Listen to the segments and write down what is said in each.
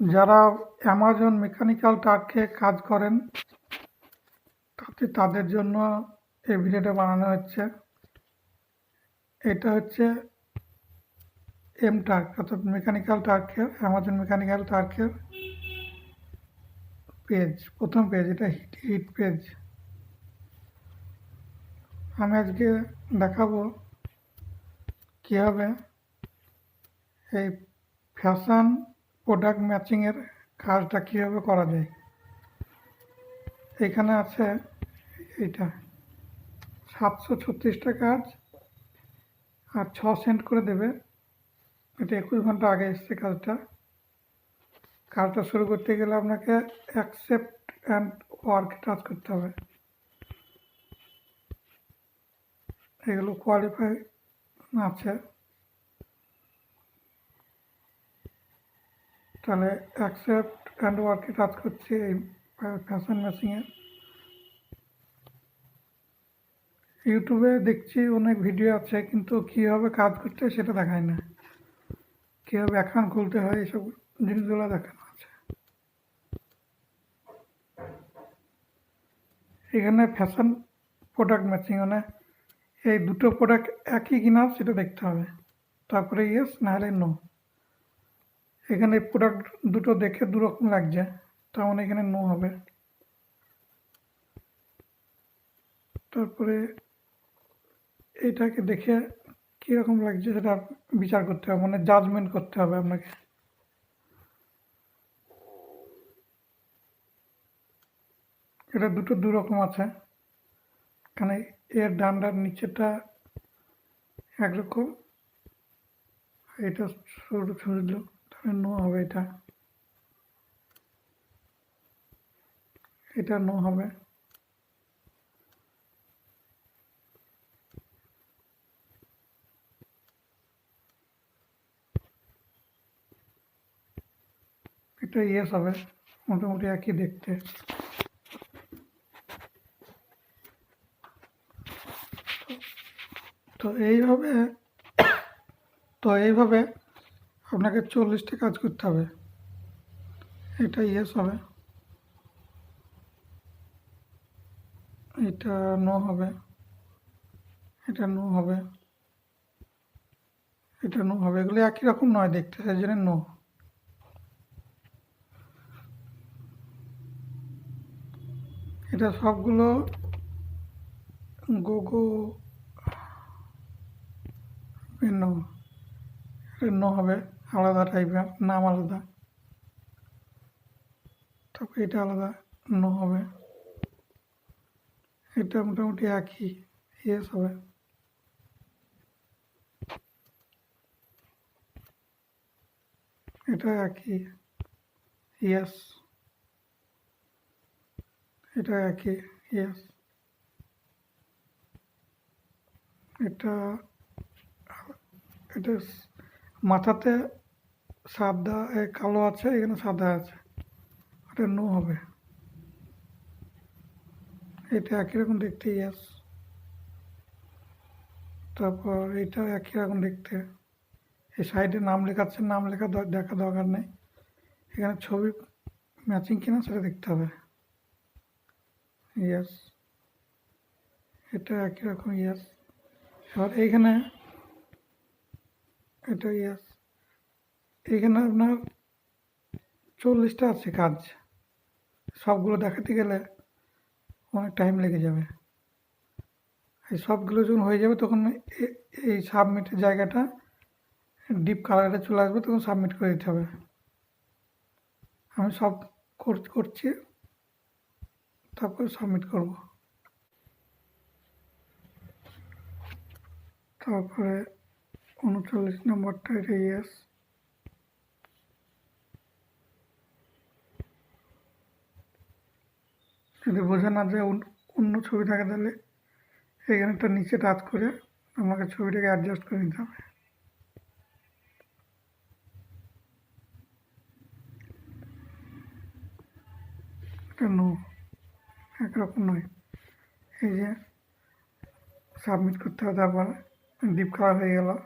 যারা Amazon mechanical টার্কে কাজ করেন, তাতে তাদের জন্য এই ভিডিওটা বানানো হচ্ছে। এটা হচ্ছে এম টার্ক অর্থাৎ মেকানিক্যাল টার্কের অ্যামাজন মেকানিক্যাল টার্কের পেজ প্রথম পেজ এটা হিট হিট পেজ আমি আজকে দেখাবো কীভাবে এই ফ্যাশন প্রোডাক্ট ম্যাচিংয়ের কাজটা কীভাবে করা যায়? এখানে আছে এইটা। সাতশো ছত্রিশটা কাজ আর ছ সেন্ট করে দেবে। এটা একুশ ঘণ্টা আগে এসছে কাজটা। কাজটা শুরু করতে গেলে আপনাকে অ্যাকসেপ্ট অ্যান্ড ওয়ার্ক টাচ করতে হবে। এগুলো কোয়ালিফাই আছে। তাহলে অ্যাকসেপ্ট অ্যান্ড ওয়ার্কে কাজ করছি এই ফ্যাশন মেশিংয়ে ইউটিউবে দেখছি অনেক ভিডিও আছে, কিন্তু কীভাবে কাজ করতে হয় সেটা দেখায় না। কীভাবে অ্যাকাউন্ট খুলতে হয় এইসব জিনিসগুলো দেখানো আছে। এখানে ফ্যাশন প্রোডাক্ট ম্যাচিং মানে এই দুটো প্রোডাক্ট একই কিনা সেটা দেখতে হবে। তারপরে ইয়েস নাহলে নো এখানে প্রোডাক্ট দুটো দেখে দুরকম লাগছে। তার মানে এখানে নো হবে। তারপরে এটাকে দেখে কীরকম লাগছে সেটা বিচার করতে হবে মানে জাজমেন্ট করতে হবে আপনাকে। এটা দুটো দু রকম আছে। এখানে এর ডান্ডার নিচেটা একরকম। এটা সরু তাহলে নো হবে এটা এটা নো হবে এটা ইয়েস হবে মোটামুটি একই দেখতে তো এইভাবে তো এইভাবে আপনাকে চল্লিশটা কাজ করতে হবে। এটা ইয়েস হবে। এটা নো হবে। এটা নো হবে। এটা নো হবে। এগুলো একই রকম নয় দেখতে, সেই জন্য নো এটা সবগুলো গোগো নো এটা নো হবে। আলাদা টাইপের নাম আলাদা। তারপর এটা আলাদা নো হবে। এটা মোটামুটি একই ইয়েস হবে। এটা একই ইয়েস এটা একই ইয়েস এটা এটা মাথাতে সাদা কালো আছে, এখানে সাদা আছে। ওটা নো হবে। এটা একই রকম দেখতে ইয়াস তারপর এটা একই রকম দেখতে। এই সাইডে নাম লেখাচ্ছে, নাম লেখা দেখা দরকার নেই। এখানে ছবি ম্যাচিং কিনা সেটা দেখতে হবে। ইয়াস এটা একই রকম ইয়াস এবার এইখানে, এটা ইয়াস এইখানে আপনার চল্লিশটা আছে কাজ। সবগুলো দেখাতে গেলে অনেক টাইম লেগে যাবে। এই সবগুলো যখন হয়ে যাবে তখন এই সাবমিটের জায়গাটা ডিপ কালারে চলে আসবে, তখন সাবমিট করে দিতে হবে। আমি সব কর- করছি, তারপরে সাবমিট করব। তারপরে উনচল্লিশ নম্বরটা এটা ইয়েস যদি বোঝে না যে অন্য- ছবি থাকে তাহলে এইখানেটা নিচে টাচ করে আমাকে ছবিটাকে অ্যাডজাস্ট করে নিতে হবে। নো একরকম নয়। এই যে সাবমিট করতে হবে, তারপর ডিপ কালার হয়ে গেল।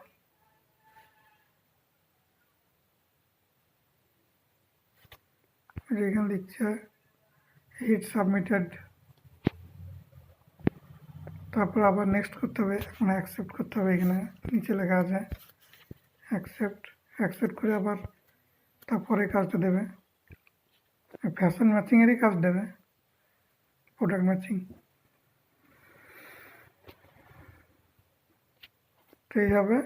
এখানে লিখছে হিট সাবমিটেড তারপর আবার নেক্সট করতে হবে, এখন অ্যাকসেপ্ট করতে হবে এখানে, নিচে লেখা আছে অ্যাকসেপ্ট অ্যাকসেপ্ট করে আবার তারপরে কাজটা দেবে। ফ্যাশন ম্যাচিংয়েরই কাজ দেবে প্রোডাক্ট ম্যাচিং তো এইভাবে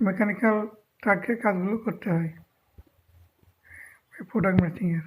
মেকানিক্যাল ট্রাকের কাজগুলো করতে হয় প্রোডাক্ট ম্যাচিংয়ের